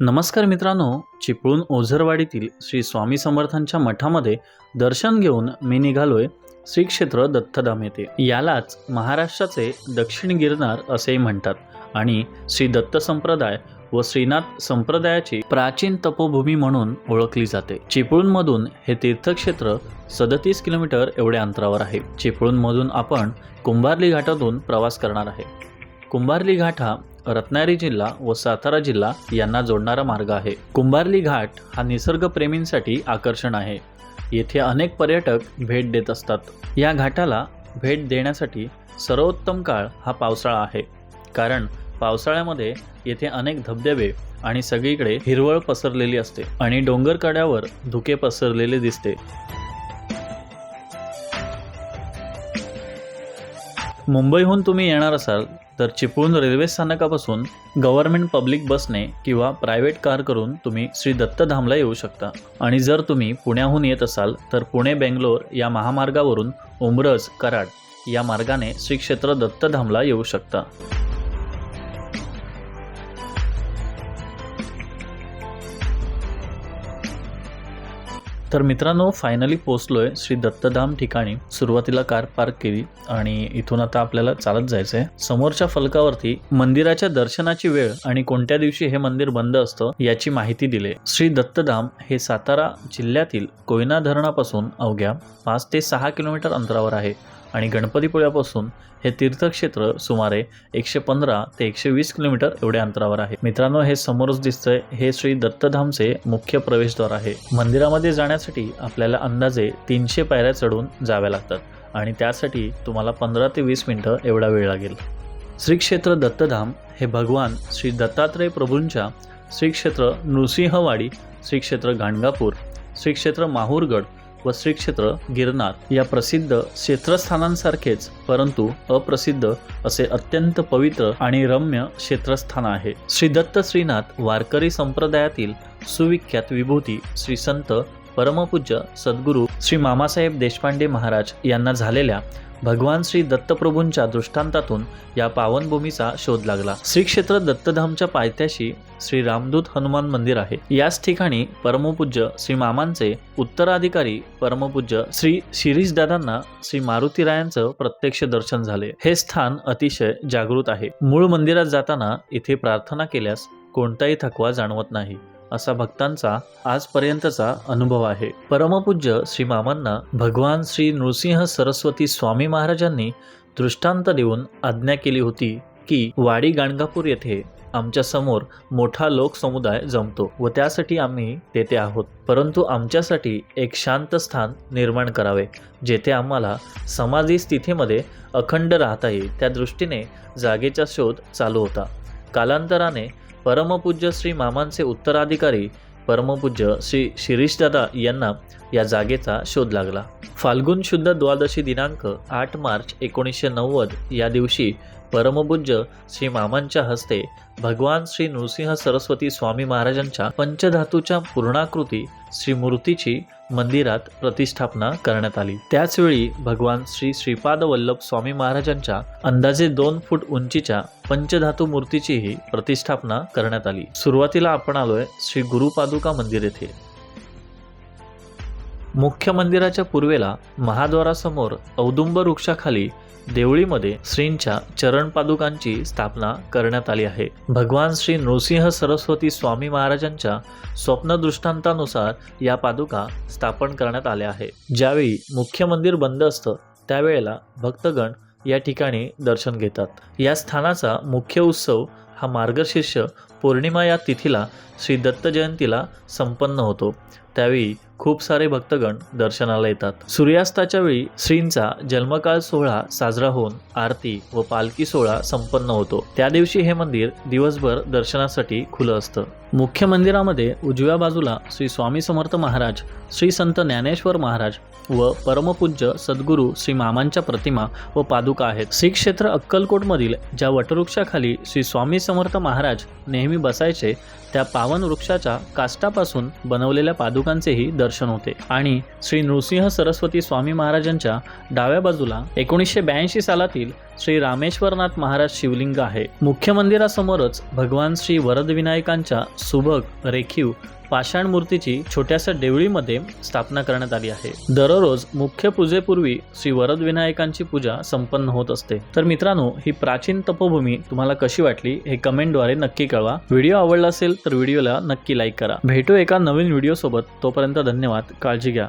नमस्कार मित्रांनो चिपळूण ओझरवाडीतील श्री स्वामी समर्थांच्या मठामध्ये दर्शन घेऊन मी निघालोय श्री क्षेत्र दत्तधाम येथे. यालाच महाराष्ट्राचे दक्षिण गिरनार असेही म्हणतात आणि श्री दत्त संप्रदाय व श्रीनाथ संप्रदायाची प्राचीन तपोभूमी म्हणून ओळखली जाते. चिपळूणमधून हे तीर्थक्षेत्र सदतीस किलोमीटर एवढ्या अंतरावर आहे. चिपळूणमधून आपण कुंभारली घाटातून प्रवास करणार आहे. कुंभारली घाट हा रत्नागिरी जिल्हा व सातारा जिल्हा यांना जोडणारा मार्ग आहे. कुंभारली घाट हा निसर्गप्रेमींसाठी आकर्षण आहे. येथे अनेक पर्यटक भेट देत असतात. या घाटाला भेट देण्यासाठी सर्वोत्तम काळ हा पावसाळा आहे. कारण पावसाळ्यामध्ये येथे अनेक धबधबे आणि सगळीकडे हिरवळ पसरलेली असते आणि डोंगर कड्यावर धुके पसरलेले दिसते. मुंबईहून तुम्ही येणार असाल तर चिपळूण रेल्वे स्थानकापासून गव्हर्नमेंट पब्लिक बसने किंवा प्रायव्हेट कार करून तुम्ही श्री दत्तधामला येऊ शकता. आणि जर तुम्ही पुण्याहून येत असाल तर पुणे बेंगलोर या महामार्गावरून उमरज कराड या मार्गाने श्री क्षेत्र दत्तधामला येऊ शकता. तर मित्रांनो फायनली पोचलोय श्री दत्तधाम ठिकाणी. सुरुवातीला कार पार्क केली आणि इथून आता आपल्याला चालत जायचं आहे समोरच्या फलकावरती मंदिराच्या दर्शनाची वेळ आणि कोणत्या दिवशी हे मंदिर बंद असतं याची माहिती दिली श्री दत्तधाम हे सातारा जिल्ह्यातील कोयना धरणापासून अवघ्या पाच ते सहा किलोमीटर अंतरावर आहे. आणि गणपतीपुळ्यापासून हे तीर्थक्षेत्र सुमारे एकशे पंधरा ते एकशे वीस किलोमीटर एवढ्या अंतरावर आहे. मित्रांनो हे समोरच दिसतंय. हे श्री दत्तधामचे मुख्य प्रवेशद्वार आहे. मंदिरामध्ये जाण्यासाठी आपल्याला अंदाजे तीनशे पायऱ्या चढून जाव्या लागतात आणि त्यासाठी तुम्हाला पंधरा ते वीस मिनटं एवढा वेळ लागेल. श्री क्षेत्र दत्तधाम हे भगवान श्री दत्तात्रय प्रभूंच्या श्री क्षेत्र नृसिंहवाडी श्री क्षेत्र गाणगापूर श्री क्षेत्र माहूरगड व श्री क्षेत्र गिरनार या प्रसिद्ध क्षेत्रस्थानांसारखेच परंतु अप्रसिद्ध असे अत्यंत पवित्र आणि रम्य क्षेत्रस्थान आहे. श्री दत्त श्रीनाथ वारकरी संप्रदायातील सुविख्यात विभूती श्री संत परमपूज्य सद्गुरू श्री मामासाहेब देशपांडे महाराज यांना झालेल्या भगवान श्री दत्तप्रभूंच्या दृष्टांतातून या पावनभूमीचा शोध लागला. श्री क्षेत्र दत्तधामच्या पायथ्याशी श्री रामदूत हनुमान मंदिर आहे. याच ठिकाणी परमपूज्य श्री मामांचे उत्तराधिकारी परमपूज्य श्री शिरीषदादांना श्री मारुतीरायांचं प्रत्यक्ष दर्शन झाले. हे स्थान अतिशय जागृत आहे. मूळ मंदिरात जाताना इथे प्रार्थना केल्यास कोणताही थकवा जाणवत नाही. असा भक्तांचा आजपर्यंतचा अनुभव आहे. परमपूज्य श्री मामांना भगवान श्री नृसिंह सरस्वती स्वामी महाराजांनी दृष्टांत देऊन आज्ञा केली होती की वाडी गाणगापूर येथे आमच्यासमोर मोठा लोकसमुदाय जमतो व त्यासाठी आम्ही तेथे आहोत. परंतु आमच्यासाठी एक शांत स्थान निर्माण करावे जेथे आम्हाला समाधी स्थितीमध्ये अखंड राहता येईल. त्या दृष्टीने जागेचा शोध चालू होता. कालांतराने परमपूज्य श्री मामांचे उत्तराधिकारी परमपूज्य श्री शिरीषदादा यांना या जागेचा शोध लागला. फाल्गुन शुद्ध द्वादशी दिनांक आठ मार्च एकोणीसशे नव्वद या दिवशी परमपूज्य श्री मामांच्या हस्ते भगवान श्री नृसिंह सरस्वती स्वामी महाराजांच्या पंचधातूच्या पूर्णाकृती श्री मूर्तीची मंदिरात प्रतिष्ठापना करण्यात आली. त्याचवेळी भगवान श्री श्रीपाद वल्लभ स्वामी महाराजांच्या अंदाजे दोन फूट उंचीच्या पंचधातू मूर्तीचीही प्रतिष्ठापना करण्यात आली. सुरुवातीला आपण आलोय श्री गुरुपादुका मंदिर येथे. मुख्य मंदिराच्या पूर्वेला महाद्वारासमोर औदुंब वृक्षाखाली देवळीमध्ये श्रींच्या चरण पादुकांची स्थापना करण्यात आली आहे. भगवान श्री नृसिंह सरस्वती स्वामी महाराजांच्या स्वप्नदृष्टांतानुसार या पादुका स्थापन करण्यात आल्या आहे. ज्यावेळी मुख्य मंदिर बंद असतं त्यावेळेला भक्तगण या ठिकाणी दर्शन घेतात. या स्थानाचा मुख्य उत्सव हा मार्गशीर्ष पौर्णिमा या तिथीला श्री दत्त जयंतीला संपन्न होतो. त्यावेळी खूप सारे भक्तगण दर्शनाला येतात. सूर्यास्ताच्या वेळी श्रींचा जन्मकाळ सोहळा साजरा होऊन आरती व पालखी सोहळा संपन्न होतो. त्या दिवशी हे मंदिर दिवसभर दर्शनासाठी खुलं असतं. मुख्य मंदिरामध्ये उजव्या बाजूला श्री स्वामी समर्थ महाराज श्री संत ज्ञानेश्वर महाराज व परमपूज्य सद्गुरू श्री मामांच्या प्रतिमा व पादुका आहेत. श्री क्षेत्र अक्कलकोटमधील ज्या वटवृक्षाखाली श्री स्वामी समर्थ महाराज नेहमी बसायचे त्या पावन वृक्षाच्या काष्टापासून बनवलेल्या पादुकांचेही दर्शन होते. आणि श्री नृसिंह सरस्वती स्वामी महाराजांच्या डाव्या बाजूला एकोणीसशे ब्याऐंशी सालातील श्री रामेश्वरनाथ महाराज शिवलिंग आहे. मुख्य मंदिरासमोरच भगवान श्री वरदविनायकांच्या सुभग रेखीव पाषाण मूर्तीची छोट्याशा देवळीमध्ये स्थापना करण्यात आली आहे. दररोज मुख्य पूजेपूर्वी श्री वरद विनायकांची पूजा संपन्न होत असते. तर मित्रांनो ही प्राचीन तपोभूमी तुम्हाला कशी वाटली हे कमेंटद्वारे नक्की कळवा. व्हिडिओ आवडला असेल तर व्हिडिओला नक्की लाईक करा. भेटू एका नवीन व्हिडिओ सोबत तोपर्यंत धन्यवाद. काळजी घ्या.